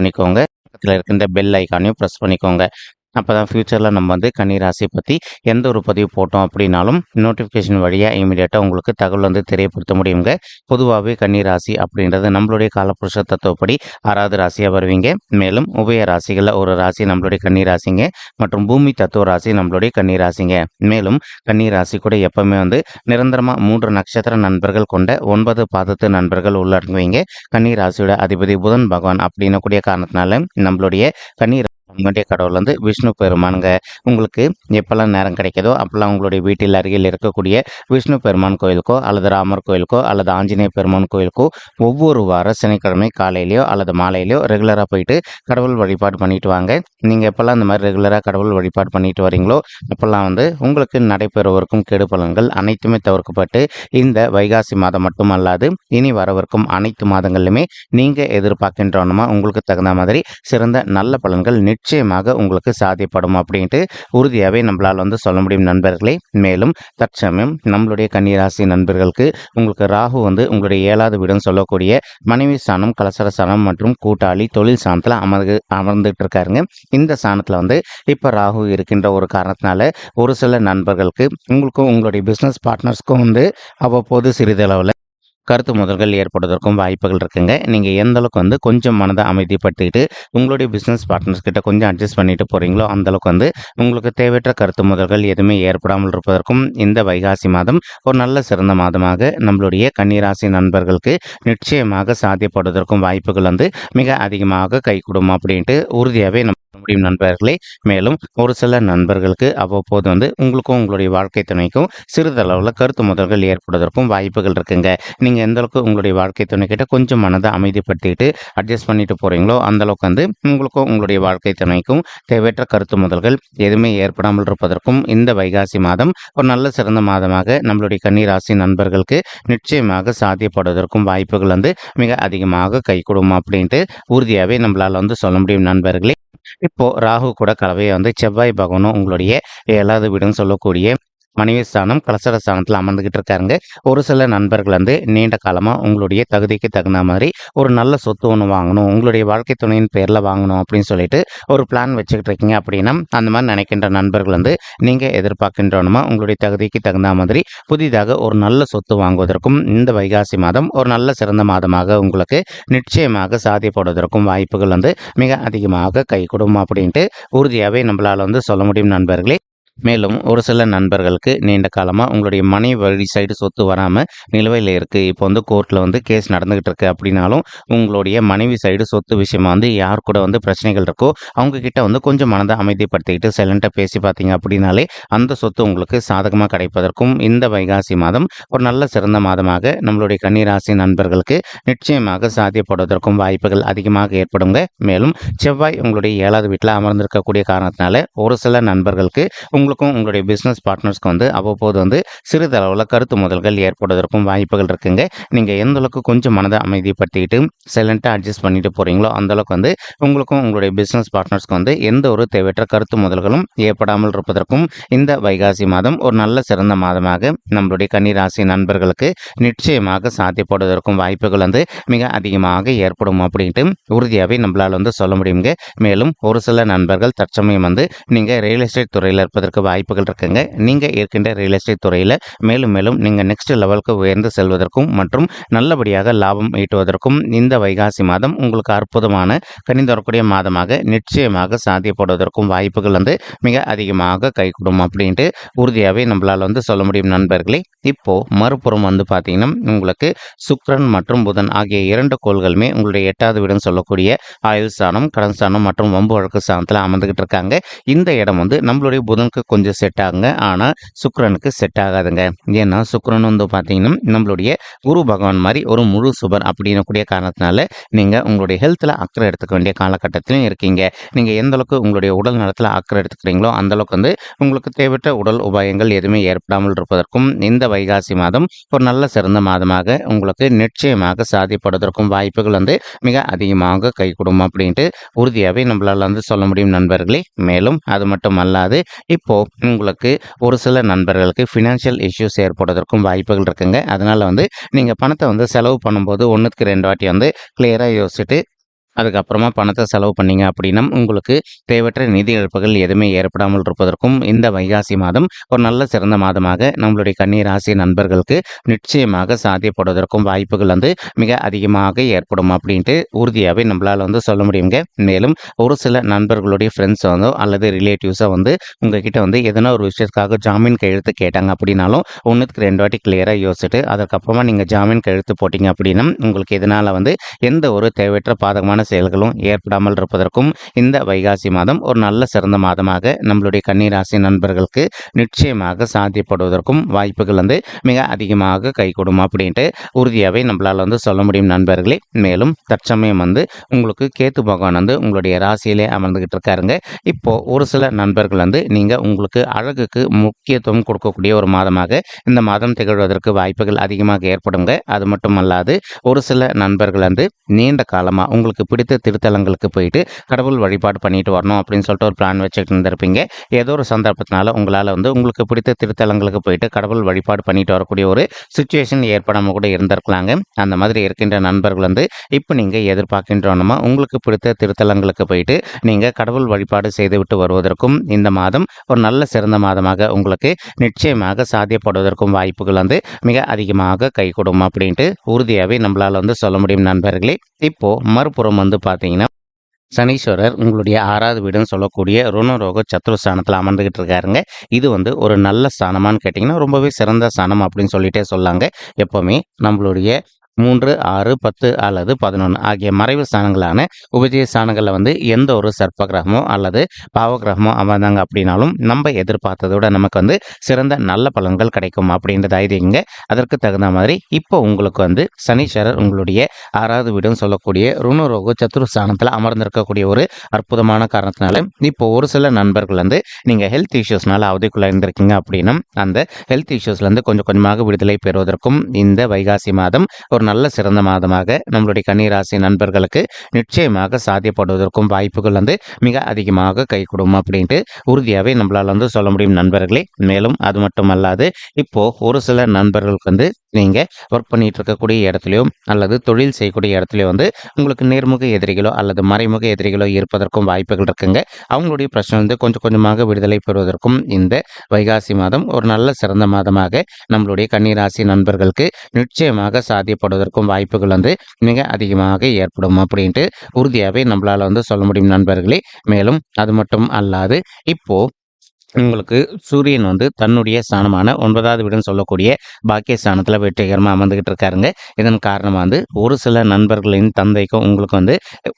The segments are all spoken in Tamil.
பண்ணிக்கோங்க. பக்கத்தில் இருக்கின்ற பெல் ஐக்கானையும் ப்ரெஸ் பண்ணிக்கோங்க. அப்போ தான் ஃப்யூச்சரில் நம்ம வந்து கன்னிராசி பற்றி எந்த ஒரு பதிவு போட்டோம் அப்படின்னாலும் நோட்டிஃபிகேஷன் வழியாக இமீடியட்டாக உங்களுக்கு தகவல் வந்து தெரியப்படுத்த முடியுங்க. பொதுவாகவே கன்னிராசி அப்படின்றது நம்மளுடைய காலப்புருஷ தத்துவப்படி ஆறாவது ராசியாக வருவீங்க. மேலும் உபய ராசிகளில் ஒரு ராசி நம்மளுடைய கன்னிராசிங்க மற்றும் பூமி தத்துவ ராசி நம்மளுடைய கன்னிராசிங்க. மேலும் கன்னிராசி கூட எப்பவுமே வந்து நிரந்தரமாக மூன்று நட்சத்திர நண்பர்கள் கொண்ட ஒன்பது பாதத்து நண்பர்கள் உள்ளடங்குவீங்க. கன்னிராசியோட அதிபதி புதன் பகவான் அப்படின்னக்கூடிய காரணத்தினால நம்மளுடைய கன்னி உங்களுடைய கடவுள் வந்து விஷ்ணு பெருமானுங்க. உங்களுக்கு எப்போல்லாம் நேரம் கிடைக்கிதோ அப்போல்லாம் உங்களுடைய வீட்டில் அருகில் இருக்கக்கூடிய விஷ்ணு பெருமான் கோயிலுக்கோ அல்லது ராமர் கோயிலுக்கோ அல்லது ஆஞ்சநேய பெருமான் கோயிலுக்கோ ஒவ்வொரு வாரம் சனிக்கிழமை காலையிலையோ அல்லது மாலையிலையோ ரெகுலராக போயிட்டு கடவுள் வழிபாடு பண்ணிட்டு வாங்க. நீங்கள் எப்போல்லாம் இந்த மாதிரி ரெகுலராக கடவுள் வழிபாடு பண்ணிட்டு வரீங்களோ அப்போல்லாம் வந்து உங்களுக்கு நடைபெறவிருக்கும் கெடு பலன்கள் அனைத்துமே தவிர்க்கப்பட்டு இந்த வைகாசி மாதம் மட்டும் அல்லாது இனி வரவிருக்கும் அனைத்து மாதங்களிலுமே நீங்கள் எதிர்பார்க்கின்றோன்னா உங்களுக்கு தகுந்த மாதிரி சிறந்த நல்ல பலன்கள் நிச்சயமாக உங்களுக்கு சாதிப்படும் அப்படின்ட்டு உறுதியாகவே நம்மளால் வந்து சொல்ல முடியும் நண்பர்களே. மேலும் தற்சமயம் நம்மளுடைய கன்னிராசி நண்பர்களுக்கு உங்களுக்கு ராகு வந்து உங்களுடைய ஏழாவது வீடுன்னு சொல்லக்கூடிய மனைவி ஸ்தானம் கலசர ஸ்தானம் மற்றும் கூட்டாளி தொழில் ஸ்தானத்தில் அமர்ந்து அமர்ந்துட்டு இருக்காருங்க இந்த ஸ்தானத்தில் வந்து இப்போ ராகு இருக்கின்ற ஒரு காரணத்தினால ஒரு சில நண்பர்களுக்கு உங்களுக்கும் உங்களுடைய பிஸ்னஸ் பார்ட்னர்ஸ்க்கும் வந்து அவ்வப்போது சிறிதளவில் கருத்து முதல்கள் ஏற்படுவதற்கும் வாய்ப்புகள் இருக்குங்க. நீங்கள் எந்த அளவுக்கு வந்து கொஞ்சம் மனதை அமைதிப்படுத்திக்கிட்டு உங்களுடைய பிஸ்னஸ் பார்ட்னர்ஸ் கிட்ட கொஞ்சம் அட்ஜஸ்ட் பண்ணிட்டு போகிறீங்களோ அந்த அளவுக்கு வந்து உங்களுக்கு தேவையற்ற கருத்து முதல்கள் எதுவுமே ஏற்படாமல் இருப்பதற்கும் இந்த வைகாசி மாதம் ஒரு நல்ல சிறந்த மாதமாக நம்மளுடைய கன்னிராசி நண்பர்களுக்கு நிச்சயமாக சாத்தியப்படுவதற்கும் வாய்ப்புகள் வந்து மிக அதிகமாக கை அப்படின்ட்டு உறுதியாகவே நம்ம முடியும் நண்பர்களே. மேலும் ஒரு சில நண்பர்களுக்கு அவ்வப்போது வந்து உங்களுக்கும் உங்களுடைய வாழ்க்கை துணைக்கும் சிறிதளவில் கருத்து முதல்கள் ஏற்படுவதற்கும் வாய்ப்புகள் இருக்குங்க. நீங்கள் எந்த அளவுக்கு உங்களுடைய வாழ்க்கை துணை கிட்ட கொஞ்சம் மனதை அமைதிப்படுத்திட்டு அட்ஜஸ்ட் பண்ணிட்டு போகிறீங்களோ அந்த அளவுக்கு வந்து உங்களுக்கும் உங்களுடைய வாழ்க்கை துணைக்கும் தேவையற்ற கருத்து முதல்கள் எதுவுமே ஏற்படாமல் இருப்பதற்கும் இந்த வைகாசி மாதம் ஒரு நல்ல சிறந்த மாதமாக நம்மளுடைய கன்னிராசி நண்பர்களுக்கு நிச்சயமாக சாத்தியப்படுவதற்கும் வாய்ப்புகள் வந்து மிக அதிகமாக கை அப்படின்ட்டு உறுதியாகவே நம்மளால் வந்து சொல்ல முடியும் நண்பர்களே. இப்போ ராகு கூட கலவையை வந்து செவ்வாய் பகவானும் உங்களுடைய ஏழாவது வீடுன்னு சொல்லக்கூடிய மனைவி ஸ்தானம் கலசர ஸ்தானத்தில் அமர்ந்துகிட்டு இருக்காருங்க ஒரு சில நண்பர்கள் வந்து நீண்ட காலமாக உங்களுடைய தகுதிக்கு தகுந்த மாதிரி ஒரு நல்ல சொத்து ஒன்று வாங்கணும் உங்களுடைய வாழ்க்கை துணையின் பேரில் வாங்கணும் அப்படின்னு சொல்லிட்டு ஒரு பிளான் வச்சுக்கிட்டு இருக்கீங்க அப்படின்னா அந்த மாதிரி நினைக்கின்ற நண்பர்கள் வந்து நீங்கள் எதிர்பார்க்கின்றோனுமா உங்களுடைய தகுதிக்கு தகுந்த மாதிரி புதிதாக ஒரு நல்ல சொத்து வாங்குவதற்கும் இந்த வைகாசி மாதம் ஒரு நல்ல சிறந்த மாதமாக உங்களுக்கு நிச்சயமாக சாதிப்படுவதற்கும் வாய்ப்புகள் வந்து மிக அதிகமாக கை அப்படின்ட்டு உறுதியாகவே நம்மளால் வந்து சொல்ல முடியும் நண்பர்களே. மேலும் ஒரு சில நண்பர்களுக்கு நீண்ட காலமாக உங்களுடைய மனை வழி சைடு சொத்து வராமல் நிலுவையில் இருக்குது இப்போ வந்து கோர்ட்டில் வந்து கேஸ் நடந்துக்கிட்டு இருக்கு அப்படின்னாலும் உங்களுடைய மனைவி சைடு சொத்து விஷயமா வந்து யார் கூட வந்து பிரச்சனைகள் இருக்கோ அவங்கக்கிட்ட வந்து கொஞ்சம் மனதை அமைதிப்படுத்திக்கிட்டு சைலண்ட்டாக பேசி பார்த்தீங்க அப்படின்னாலே அந்த சொத்து உங்களுக்கு சாதகமாக கிடைப்பதற்கும் இந்த வைகாசி மாதம் ஒரு நல்ல சிறந்த மாதமாக நம்மளுடைய கன்னிராசி நண்பர்களுக்கு நிச்சயமாக சாத்தியப்படுவதற்கும் வாய்ப்புகள் அதிகமாக ஏற்படுங்க. மேலும் செவ்வாய் உங்களுடைய ஏழாவது வீட்டில் அமர்ந்திருக்கக்கூடிய காரணத்தினால ஒரு சில நண்பர்களுக்கு உங்கள் உங்களுக்கும் உங்களுடைய பிஸ்னஸ் பார்ட்னர்ஸ்க்கு வந்து அவ்வப்போது வந்து சிறிதளவில் கருத்து முதல்கள் ஏற்படுவதற்கும் வாய்ப்புகள் இருக்குங்க. நீங்கள் எந்த அளவுக்கு கொஞ்சம் மனதை அமைதிப்படுத்திக்கிட்டு சைலண்ட்டாக அட்ஜஸ்ட் பண்ணிட்டு போகிறீங்களோ அந்த அளவுக்கு வந்து உங்களுக்கும் உங்களுடைய பிஸ்னஸ் பார்ட்னர்ஸ்க்கு வந்து எந்த ஒரு தேவையற்ற கருத்து முதல்களும் ஏற்படாமல் இருப்பதற்கும் இந்த வைகாசி மாதம் ஒரு நல்ல சிறந்த மாதமாக நம்மளுடைய கன்னிராசி நண்பர்களுக்கு நிச்சயமாக சாத்தியப்படுவதற்கும் வாய்ப்புகள் வந்து மிக அதிகமாக ஏற்படும் அப்படின்ட்டு உறுதியாகவே நம்மளால் வந்து சொல்ல முடியுங்க மேலும் ஒரு சில நண்பர்கள் தற்சமயம் வந்து நீங்கள் ரியல் எஸ்டேட் துறையில் இருப்பதற்கு வாய்ப்புகள் இருக்குங்க. நீங்கள் இருக்கின்ற ரியல் எஸ்டேட் துறையில் மேலும் மேலும் நீங்கள் நெக்ஸ்ட் லெவலுக்கு உயர்ந்து செல்வதற்கும் மற்றும் நல்லபடியாக லாபம் ஈட்டுவதற்கும் இந்த வைகாசி மாதம் உங்களுக்கு அற்புதமான கனிந்து வரக்கூடிய மாதமாக நிச்சயமாக சாத்தியப்படுவதற்கும் வாய்ப்புகள் வந்து மிக அதிகமாக கைகூடும் அப்படின்ட்டு உறுதியாகவே நம்மளால் வந்து சொல்ல முடியும் நண்பர்களே. இப்போது மறுபுறம் வந்து பார்த்தீங்கன்னா உங்களுக்கு சுக்ரன் மற்றும் புதன் ஆகிய இரண்டு கோள்களுமே உங்களுடைய எட்டாவது வீடுன்னு சொல்லக்கூடிய ஆயுள் ஸ்தானம் கடன் ஸ்தானம் மற்றும் வம்பு வழக்கு ஸ்தானத்தில் அமர்ந்துகிட்டு இருக்காங்க. இந்த இடம் வந்து நம்மளுடைய புதனுக்கு கொஞ்சம் செட் ஆகுங்க. ஆனால் சுக்கரனுக்கு செட் ஆகாதுங்க. ஏன்னா சுக்கரன் வந்து பார்த்தீங்கன்னா நம்மளுடைய குரு பகவான் மாதிரி ஒரு முழு சுபர் அப்படின்னக்கூடிய காரணத்தினால நீங்கள் உங்களுடைய ஹெல்த்தில் அக்கறை எடுத்துக்க வேண்டிய காலகட்டத்திலையும் இருக்கீங்க. நீங்கள் எந்த அளவுக்கு உங்களுடைய உடல் நலத்தில் அக்கறை எடுத்துக்கிறீங்களோ அந்த அளவுக்கு வந்து உங்களுக்கு தேவையற்ற உடல் உபாயங்கள் எதுவுமே ஏற்படாமல் இருப்பதற்கும் இந்த வைகாசி மாதம் ஒரு நல்ல சிறந்த மாதமாக உங்களுக்கு நிச்சயமாக சாதிப்படுவதற்கும் வாய்ப்புகள் வந்து மிக அதிகமாக கைகூடும் அப்படின்ட்டு உறுதியாகவே நம்மளால் வந்து சொல்ல முடியும் நண்பர்களே. மேலும் அது மட்டும் அல்லாது இப்போ உங்களுக்கு ஒரு சில நண்பர்களுக்கு ஃபினான்ஷியல் இஷ்யூஸ் ஏற்படுவதற்கும் வாய்ப்புகள் இருக்குங்க. அதனால வந்து நீங்கள் பணத்தை வந்து செலவு பண்ணும்போது ஒன்றுக்கு ரெண்டு வாட்டி வந்து கிளியராக யோசிச்சுட்டு அதுக்கப்புறமா பணத்தை செலவு பண்ணீங்க அப்படின்னா உங்களுக்கு தேவையற்ற நிதி இழப்புகள் எதுவுமே ஏற்படாமல் இருப்பதற்கும் இந்த வைகாசி மாதம் ஒரு நல்ல சிறந்த மாதமாக நம்மளுடைய கண்ணீர் நண்பர்களுக்கு நிச்சயமாக சாத்தியப்படுவதற்கும் வாய்ப்புகள் வந்து மிக அதிகமாக ஏற்படும் அப்படின்ட்டு உறுதியாகவே நம்மளால் வந்து சொல்ல முடியுங்க மேலும் ஒரு சில நண்பர்களுடைய ஃப்ரெண்ட்ஸ் வந்து அல்லது ரிலேட்டிவ்ஸை வந்து உங்ககிட்ட வந்து எதனா ஒரு விஷயத்துக்காக ஜாமீன் கையெழுத்து கேட்டாங்க அப்படின்னாலும் ஒன்றுக்கு ரெண்டு வாட்டி கிளியராக யோசிச்சுட்டு அதுக்கப்புறமா நீங்கள் ஜாமீன் கையெழுத்து போட்டிங்க அப்படின்னா உங்களுக்கு இதனால் வந்து எந்த ஒரு தேவையற்ற பாதகமான செயல்களும் ஏற்படாமல் இருப்பதற்கும் இந்த வைகாசி மாதம் ஒரு நல்ல சிறந்த மாதமாக நம்மளுடைய கன்னிராசி நண்பர்களுக்கு நிச்சயமாக சாத்தியப்படுவதற்கும் வாய்ப்புகள் வந்து மிக அதிகமாக கைகூடும் அப்படின்ட்டு உறுதியாகவே நம்மளால் வந்து சொல்ல முடியும் நண்பர்களே. மேலும் தற்சமயம் வந்து உங்களுக்கு கேத்து பகவான் வந்து உங்களுடைய ராசியிலே அமர்ந்துகிட்டு இருக்காருங்க. இப்போ ஒரு சில நண்பர்கள் வந்து நீங்கள் உங்களுக்கு அழகுக்கு முக்கியத்துவம் கொடுக்கக்கூடிய ஒரு மாதமாக இந்த மாதம் திகழ்வதற்கு வாய்ப்புகள் அதிகமாக ஏற்படுங்க. அது மட்டும் அல்லாது ஒரு சில நண்பர்கள் வந்து நீண்ட காலமாக உங்களுக்கு பிடித்த திருத்தலங்களுக்கு போயிட்டு கடவுள் வழிபாடு பண்ணிட்டு வரணும் அப்படின்னு சொல்லிட்டு ஒரு பிளான் வச்சுட்டு இருந்திருப்பீங்க. ஏதோ ஒரு சந்தர்ப்பத்தினால உங்களால் வந்து உங்களுக்கு பிடித்த திருத்தலங்களுக்கு போயிட்டு கடவுள் வழிபாடு பண்ணிட்டு வரக்கூடிய ஒரு சுச்சுவேஷன் ஏற்படாமல் கூட இருந்திருக்கலாங்க. அந்த மாதிரி இருக்கின்ற நண்பர்கள் வந்து இப்போ நீங்கள் எதிர்பார்க்கின்றோன்னா உங்களுக்கு பிடித்த திருத்தலங்களுக்கு போயிட்டு நீங்கள் கடவுள் வழிபாடு செய்துவிட்டு வருவதற்கும் இந்த மாதம் ஒரு நல்ல சிறந்த மாதமாக உங்களுக்கு நிச்சயமாக சாத்தியப்படுவதற்கும் வாய்ப்புகள் வந்து மிக அதிகமாக கைகூடும் அப்படின்ட்டு உறுதியாகவே நம்மளால் வந்து சொல்ல முடியும் நண்பர்களே. இப்போது மறுபுறம் வந்து பார்த்தீங்கன்னா சனீஸ்வரர் உங்களுடைய ஆறாவது வீடுன்னு சொல்லக்கூடிய ருணரோக சத்ருஸ்தானத்தில் அமர்ந்துக்கிட்டு இருக்காருங்க. இது வந்து ஒரு நல்ல ஸ்தானமானு கேட்டிங்கன்னா ரொம்பவே சிறந்த ஸ்தானம் அப்படின்னு சொல்லிட்டே சொல்லாங்க. எப்போவுமே நம்மளுடைய மூன்று ஆறு பத்து அல்லது பதினொன்று ஆகிய மறைவு ஸ்தானங்களான உபஜய ஸ்தானங்களில் வந்து எந்த ஒரு சர்ப்ப கிரகமோ அல்லது பாவகிரகமோ அமர்ந்தாங்க அப்படின்னாலும் நம்ம எதிர்பார்த்ததோட நமக்கு வந்து சிறந்த நல்ல பலன்கள் கிடைக்கும் அப்படின்றது ஐதீங்க அதற்கு தகுந்த மாதிரி இப்போ உங்களுக்கு வந்து சனீஸ்வரர் உங்களுடைய ஆறாவது வீடுன்னு சொல்லக்கூடிய ருணரோக சத்துரு ஸ்தானத்தில் அமர்ந்திருக்கக்கூடிய ஒரு அற்புதமான காரணத்தினால இப்போ ஒரு சில நண்பர்கள் வந்து நீங்கள் ஹெல்த் இஷ்யூஸ்னால அவதிக்குள்ளே இருந்திருக்கீங்க அப்படின்னா அந்த ஹெல்த் இஷ்யூஸ்லேருந்து கொஞ்சம் கொஞ்சமாக விடுதலை பெறுவதற்கும் இந்த வைகாசி மாதம் ஒரு நல்ல சிறந்த மாதமாக நம்மளுடைய கன்னிராசி நண்பர்களுக்கு நிச்சயமாக சாத்தியப்படுவதற்கும் வாய்ப்புகள் வந்து மிக அதிகமாக கைகூடும் அப்படின்ட்டு உறுதியாகவே நம்மளால் வந்து சொல்ல முடியும் நண்பர்களே. மேலும் அது மட்டும் அல்லாது இப்போ ஒரு சில நண்பர்களுக்கு வந்து நீங்கள் ஒர்க் பண்ணிட்டு இருக்கக்கூடிய இடத்துலையோ அல்லது தொழில் செய்யக்கூடிய இடத்துலையோ வந்து உங்களுக்கு நேர்முக எதிரிகளோ அல்லது மறைமுக எதிரிகளோ இருப்பதற்கும் வாய்ப்புகள் இருக்குங்க. அவங்களுடைய பிரச்சனை வந்து கொஞ்சம் கொஞ்சமாக விடுதலை பெறுவதற்கும் இந்த வைகாசி மாதம் ஒரு நல்ல சிறந்த மாதமாக நம்மளுடைய கன்னிராசி நண்பர்களுக்கு நிச்சயமாக சாத்தியப்படுவதற்கும் வாய்ப்புகள் வந்து மிக அதிகமாக ஏற்படும் அப்படின்ட்டு உறுதியாகவே நம்மளால் வந்து சொல்ல முடியும் நண்பர்களே. மேலும் அது மட்டும் அல்லாது இப்போது உங்களுக்கு சூரியன் வந்து தன்னுடைய ஸ்தானமான ஒன்பதாவது வீடுன்னு சொல்லக்கூடிய பாக்கிய ஸ்தானத்தில் வெற்றிகரமாக அமர்ந்துகிட்டு இருக்காருங்க. இதன் காரணமாக வந்து ஒரு சில நண்பர்களின் தந்தைக்கும் உங்களுக்கு வந்து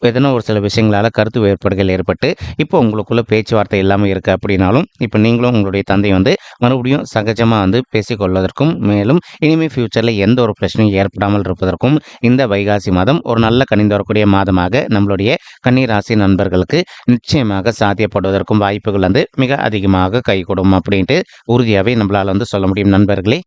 எதனா ஒரு சில விஷயங்களால் கருத்து வேறுபாடுகள் ஏற்பட்டு இப்போ உங்களுக்குள்ள பேச்சுவார்த்தை இல்லாமல் இருக்குது அப்படின்னாலும் இப்போ நீங்களும் உங்களுடைய தந்தை வந்து மறுபடியும் சகஜமாக வந்து பேசிக்கொள்வதற்கும் மேலும் இனிமேல் ஃப்யூச்சரில் எந்த ஒரு பிரச்சனையும் ஏற்படாமல் இருப்பதற்கும் இந்த வைகாசி மாதம் ஒரு நல்ல கணிந்து வரக்கூடிய மாதமாக நம்மளுடைய கன்னிராசி நண்பர்களுக்கு நிச்சயமாக சாத்தியப்படுவதற்கும் வாய்ப்புகள் வந்து மிக அதிகமாக நிச்சயமாக கைகூடும் அப்படின்ட்டு உறுதியாகவே நம்மளால் வந்து சொல்ல முடியும் நண்பர்களே.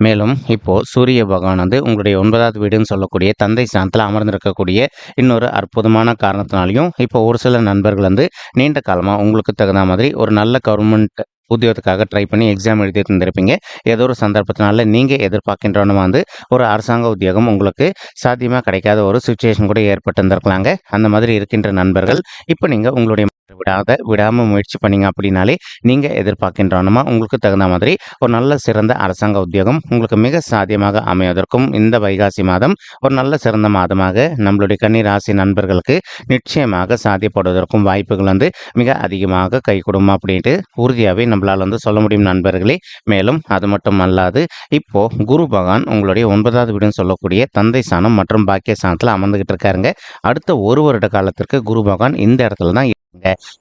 மேலும் இப்போ சூரிய பகவான் வந்து உங்களுடைய ஒன்பதாவது வீடுன்னு சொல்லக்கூடிய தந்தை ஸ்தானத்தில் அமர்ந்திருக்கக்கூடிய இன்னொரு அற்புதமான காரணத்தினாலையும் இப்போ ஒரு சில நண்பர்கள் வந்து நீண்ட காலமாக உங்களுக்கு தகுந்த மாதிரி ஒரு நல்ல கவர்மெண்ட் உத்தியோகத்துக்காக ட்ரை பண்ணி எக்ஸாம் எழுதி இருந்திருப்பீங்க. ஏதோ ஒரு சந்தர்ப்பத்தினால நீங்கள் எதிர்பார்க்கின்றவனும் வந்து ஒரு அரசாங்க உத்தியோகம் உங்களுக்கு சாத்தியமாக கிடைக்காத ஒரு சுச்சுவேஷன் கூட ஏற்பட்டு இருந்திருக்கலாங்க அந்த மாதிரி இருக்கின்ற நண்பர்கள் இப்போ நீங்கள் உங்களுடைய விடாத விடாமல் முயற்சி பண்ணீங்க அப்படின்னாலே நீங்கள் எதிர்பார்க்கின்றவனமா உங்களுக்கு தகுந்த மாதிரி ஒரு நல்ல சிறந்த அரசாங்க உத்தியோகம் உங்களுக்கு மிக சாத்தியமாக அமைவதற்கும் இந்த வைகாசி மாதம் ஒரு நல்ல சிறந்த மாதமாக நம்மளுடைய கன்னி ராசி நண்பர்களுக்கு நிச்சயமாக சாத்தியப்படுவதற்கும் வாய்ப்புகள் வந்து மிக அதிகமாக கைகூடும் அப்படின்ட்டு உறுதியாகவே நம்மளால் வந்து சொல்ல முடியும் நண்பர்களே. மேலும் அது மட்டும் அல்லாது இப்போ குரு பகவான் உங்களுடைய ஒன்பதாவது வீடுன்னு சொல்லக்கூடிய தந்தை சாணம் மற்றும் பாக்கிய சாணத்தில் அமர்ந்துகிட்டு இருக்காருங்க. அடுத்த ஒரு வருட காலத்திற்கு குரு பகவான் இந்த இடத்துல தான்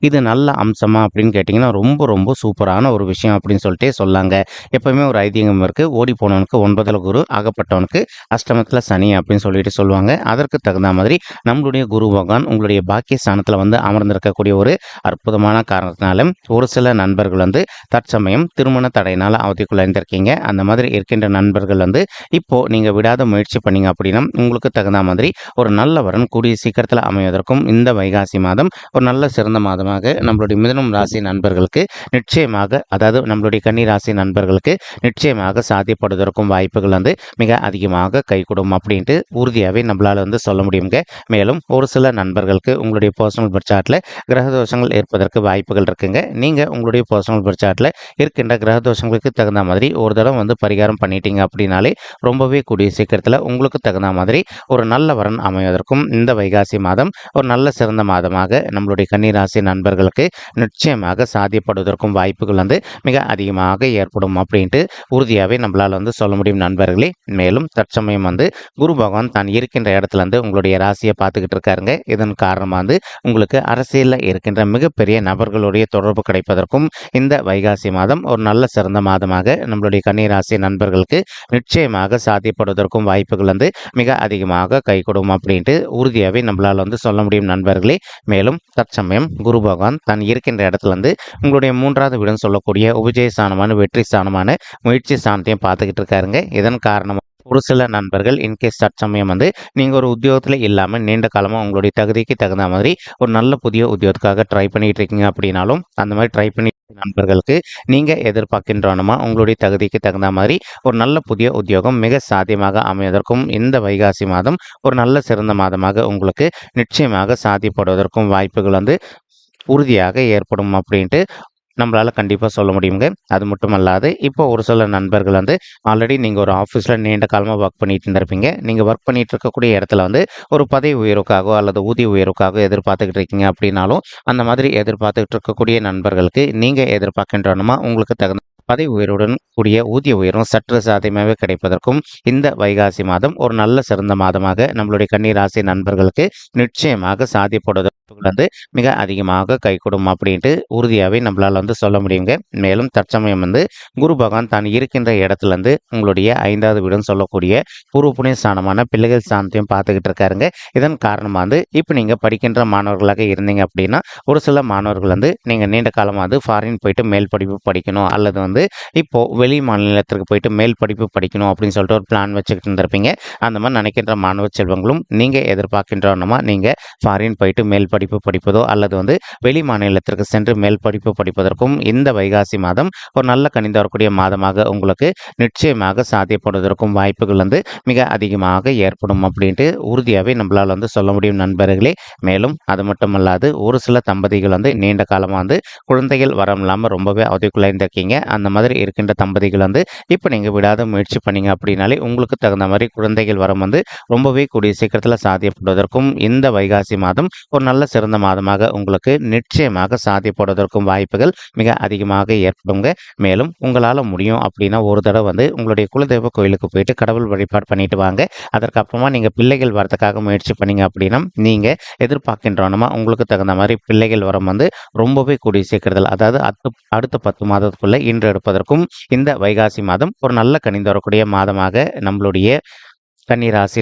இது நல்ல அம்சமா அப்படின்னு கேட்டிங்கன்னா ரொம்ப ரொம்ப சூப்பரான ஒரு விஷயம் அப்படின்னு சொல்லிட்டே சொல்லாங்க. எப்பவுமே ஒரு ஐதீகம் இருக்குது ஓடி போனவனுக்கு ஒன்பதில் குரு ஆகப்பட்டவனுக்கு அஷ்டமத்தில் சனி அப்படின்னு சொல்லிட்டு சொல்லுவாங்க. அதற்கு தகுந்த மாதிரி நம்மளுடைய குரு பகவான் உங்களுடைய பாக்கிய ஸ்தானத்தில் வந்து அமர்ந்திருக்கக்கூடிய ஒரு அற்புதமான காரணத்தினால ஒரு சில நண்பர்கள் வந்து தற்சமயம் திருமண தடையினால் அவதிக்குள்ளாயிருந்திருக்கீங்க அந்த மாதிரி இருக்கின்ற நண்பர்கள் வந்து இப்போது நீங்கள் விடாத முயற்சி பண்ணீங்க அப்படின்னா உங்களுக்கு தகுந்த மாதிரி ஒரு நல்ல வரன் கூடிய சீக்கிரத்தில் அமைவதற்கும் இந்த வைகாசி மாதம் ஒரு நல்ல சிறந்த மாதமாக நம்மளுடைய மிதனம் ராசி நண்பர்களுக்கு நிச்சயமாக அதாவது நம்மளுடைய கன்னி ராசி நண்பர்களுக்கு நிச்சயமாக சாத்தியப்படுவதற்கும் வாய்ப்புகள் வந்து மிக அதிகமாக கைகூடும் அப்படின்ட்டு உறுதியாகவே நம்மளால் வந்து சொல்ல முடியுங்க மேலும் ஒரு சில நண்பர்களுக்கு உங்களுடைய பர்சனல் பட்சாட்டில் கிரக தோஷங்கள் ஏற்பதற்கு வாய்ப்புகள் இருக்குங்க. நீங்கள் உங்களுடைய பர்சனல் பர்ச்சாட்டில் இருக்கின்ற கிரக தோஷங்களுக்கு தகுந்த மாதிரி ஒரு தடவை வந்து பரிகாரம் பண்ணிட்டீங்க அப்படின்னாலே ரொம்பவே கூடிய சீக்கிரத்தில் உங்களுக்கு தகுந்த மாதிரி ஒரு நல்ல வரன் அமைவதற்கும் இந்த வைகாசி மாதம் ஒரு நல்ல சிறந்த மாதமாக நம்மளுடைய ராசி நண்பர்களுக்கு நிச்சயமாக சாதிப்படுவதற்கும் வாய்ப்புகள் வந்து மிக அதிகமாக ஏற்படும் அப்படின்ட்டு உறுதியாகவே நம்மளால் வந்து சொல்ல முடியும் நண்பர்களே. மேலும் தற்சமயம் வந்து குரு பகவான் தான் இருக்கின்ற இடத்துல இருந்து உங்களுடைய ராசியை பார்த்துக்கிட்டு இருக்காருங்க. இதன் காரணமாக வந்து உங்களுக்கு அரசியலில் இருக்கின்ற மிகப்பெரிய நபர்களுடைய தொடர்பு கிடைப்பதற்கும் இந்த வைகாசி மாதம் ஒரு நல்ல சிறந்த மாதமாக நம்மளுடைய கன்னிராசி நண்பர்களுக்கு நிச்சயமாக சாத்தியப்படுவதற்கும் வாய்ப்புகள் வந்து மிக அதிகமாக கைகொடும் அப்படின்ட்டு உறுதியாகவே நம்மளால் வந்து சொல்ல முடியும் நண்பர்களே. மேலும் தற்சமயம் குரு பகவான் தான் இருக்கின்ற இடத்துல இருந்து உங்களுடைய மூன்றாவது வீடுன்னு சொல்லக்கூடிய உபஜய ஸ்தானமான வெற்றி ஸ்தானமான முயற்சி ஸ்தானத்தையும் பார்த்துக்கிட்டு இருக்காருங்க. இதன் காரணமாக ஒரு சில நண்பர்கள் இன்கேஸ் தற்சமயம் வந்து நீங்கள் ஒரு உத்தியோகத்தில் இல்லாமல் நீண்ட காலமாக உங்களுடைய தகுதிக்கு தகுந்த மாதிரி ஒரு நல்ல புதிய உத்தியோகத்துக்காக ட்ரை பண்ணிட்டு இருக்கீங்க அப்படின்னாலும் அந்த மாதிரி ட்ரை பண்ணி நண்பர்களுக்கு நீங்கள் எதிர்பார்க்கின்றனமா உங்களுடைய தகுதிக்கு தகுந்த மாதிரி ஒரு நல்ல புதிய உத்தியோகம் மிக சாத்தியமாக அமைவதற்கும் இந்த வைகாசி மாதம் ஒரு நல்ல சிறந்த மாதமாக உங்களுக்கு நிச்சயமாக சாத்தியப்படுவதற்கும் வாய்ப்புகள் வந்து உறுதியாக ஏற்படும் அப்படின்ட்டு நம்மளால் கண்டிப்பாக சொல்ல முடியுங்க. அது மட்டும் அல்லாது இப்போ ஒரு சில நண்பர்கள் வந்து ஆல்ரெடி நீங்கள் ஒரு ஆஃபீஸில் நீண்ட காலமாக ஒர்க் பண்ணிட்டு இருந்திருப்பீங்க. நீங்கள் ஒர்க் பண்ணிட்டு இருக்கக்கூடிய இடத்துல வந்து ஒரு பதவி உயர்வுக்காகவோ அல்லது ஊதிய உயர்வுக்காக எதிர்பார்த்துக்கிட்டு இருக்கீங்க அப்படின்னாலும் அந்த மாதிரி எதிர்பார்த்துக்கிட்டு இருக்கக்கூடிய நண்பர்களுக்கு நீங்கள் எதிர்பார்க்கின்றனுமா உங்களுக்கு தகுந்த பதவி உயர்வுடன் கூடிய ஊதிய உயர்வும் சற்று சாத்தியமாகவே கிடைப்பதற்கும் இந்த வைகாசி மாதம் ஒரு நல்ல சிறந்த மாதமாக நம்மளுடைய கன்னிராசி நண்பர்களுக்கு நிச்சயமாக வாய்ப்புகள் வந்து மிக அதிகமாக கைகூடும் அப்படின்ட்டு உறுதியாகவே நம்மளால் வந்து சொல்ல முடியுங்க. மேலும் தற்சமயம் வந்து குரு பகவான் தான் இருக்கின்ற இடத்துலேருந்து உங்களுடைய ஐந்தாவது வீடுன்னு சொல்லக்கூடிய பூர்வ புண்ணிய ஸ்தானமான பிள்ளைகள் ஸ்தானத்தையும் பார்த்துக்கிட்டு இருக்காருங்க. இதன் காரணமாக வந்து இப்போ நீங்கள் படிக்கின்ற மாணவர்களாக இருந்தீங்க அப்படின்னா ஒரு சில மாணவர்கள் வந்து நீங்கள் நீண்ட காலமாக வந்து ஃபாரின் போயிட்டு மேல் படிப்பு படிக்கணும் அல்லது வந்து இப்போது வெளி மாநிலத்திற்கு போயிட்டு மேல் படிப்பு படிக்கணும் அப்படின்னு சொல்லிட்டு ஒரு பிளான் வச்சுக்கிட்டு இருந்திருப்பீங்க. அந்த மாதிரி நினைக்கின்ற மாணவ செல்வங்களும் நீங்கள் எதிர்பார்க்கின்றனமா நீங்கள் ஃபாரின் போயிட்டு மேல் படி படிப்பு படிப்பதோ அல்லது வந்து வெளி மாநிலத்திற்கு சென்று மேல் படிப்பு படிப்பதற்கும் இந்த வைகாசி மாதம் ஒரு நல்ல கணிந்து வரக்கூடிய மாதமாக உங்களுக்கு நிச்சயமாக சாத்தியப்படுவதற்கும் வாய்ப்புகள் வந்து மிக அதிகமாக ஏற்படும் அப்படின்ட்டு உறுதியாகவே நம்மளால் வந்து சொல்ல முடியும் நண்பர்களே. மேலும் அது மட்டுமல்லாது ஒரு சில தம்பதிகள் வந்து நீண்ட காலமாக வந்து குழந்தைகள் வரம் இல்லாமல் ரொம்பவே அவதிக்குள்ளாயிருந்திருக்கீங்க அந்த மாதிரி இருக்கின்ற தம்பதிகள் வந்து இப்போ நீங்கள் விடாத முயற்சி பண்ணீங்க அப்படின்னாலே உங்களுக்கு தகுந்த மாதிரி குழந்தைகள் வரம் வந்து ரொம்பவே கூடிய சீக்கிரத்தில் சாத்தியப்படுவதற்கும் இந்த வைகாசி மாதம் ஒரு நல்ல சிறந்த மாதமாக உங்களுக்கு நிச்சயமாக சாதிப்படுவதற்கும் வாய்ப்புகள் மிக அதிகமாக ஏற்படுங்க. மேலும் உங்களால் முடியும் அப்படின்னா ஒரு தடவை வந்து உங்களுடைய குலதெய்வ கோயிலுக்கு போயிட்டு கடவுள் வழிபாடு பண்ணிட்டு வாங்க. அதற்கப்புறமா நீங்கள் பிள்ளைகள் வரதுக்காக முயற்சி பண்ணீங்க அப்படின்னா நீங்கள் எதிர்பார்க்கின்றோனமா உங்களுக்கு தகுந்த மாதிரி பிள்ளைகள் வரம் வந்து ரொம்பவே கூடிய சீக்கிரத்தில் அதாவது அடுத்த அடுத்த பத்து மாதத்துக்குள்ளே இன்று எடுப்பதற்கும் இந்த வைகாசி மாதம் ஒரு நல்ல கணிந்து வரக்கூடிய மாதமாக நம்மளுடைய கன்னிராசி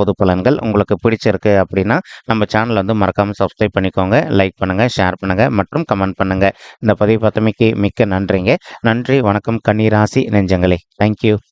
பொது பலன்கள் உங்களுக்கு பிடிச்சிருக்கு அப்படின்னா நம்ம சேனல் வந்து மறக்காமல் சப்ஸ்கிரைப் பண்ணிக்கோங்க லைக் பண்ணுங்கள் ஷேர் பண்ணுங்கள் மற்றும் கமெண்ட் பண்ணுங்கள் இந்த பதிவு பார்த்தமைக்கு மிக்க நன்றிங்க. நன்றி வணக்கம் கன்னிராசி நெஞ்சங்களே. தேங்க்யூ